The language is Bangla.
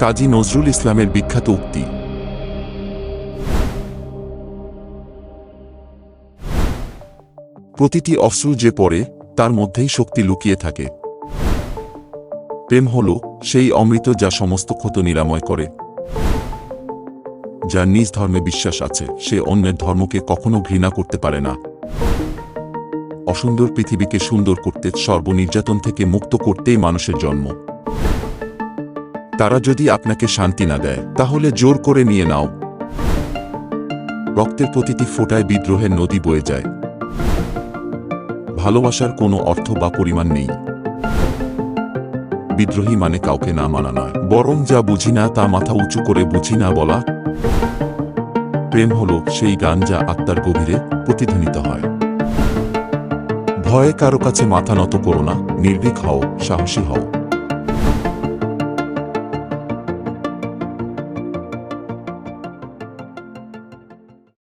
কাজী নজরুল ইসলামের বিখ্যাত উক্তি। প্রতিটি অশ্রু যে পড়ে, তার মধ্যেই শক্তি লুকিয়ে থাকে। প্রেম হল সেই অমৃত যা সমস্ত ক্ষত নিরাময় করে। যার নিজ ধর্মে বিশ্বাস আছে, সে অন্যের ধর্মকে কখনো ঘৃণা করতে পারে না। অসুন্দর পৃথিবীকে সুন্দর করতে সর্বনির্যাতন থেকে মুক্ত করতেই মানুষের জন্ম। তারা যদি আপনাকে শান্তি না দেয়, তাহলে জোর করে নিয়ে নাও। রক্তের প্রতিটি ফোঁটায় বিদ্রোহের নদী বয়ে যায়। ভালোবাসার কোনো অর্থ বা পরিমাণ নেই। বিদ্রোহী মানে কাউকে না মানা নয়। বরং যা বুঝি না, তা মাথা উঁচু করে বুঝি না বলা। প্রেম হল সেই গান যা আত্মার গভীরে প্রতিধ্বনিত হয়। ভয়ে কারও কাছে মাথা নত করো না, নির্ভীক হও, সাহসী হও।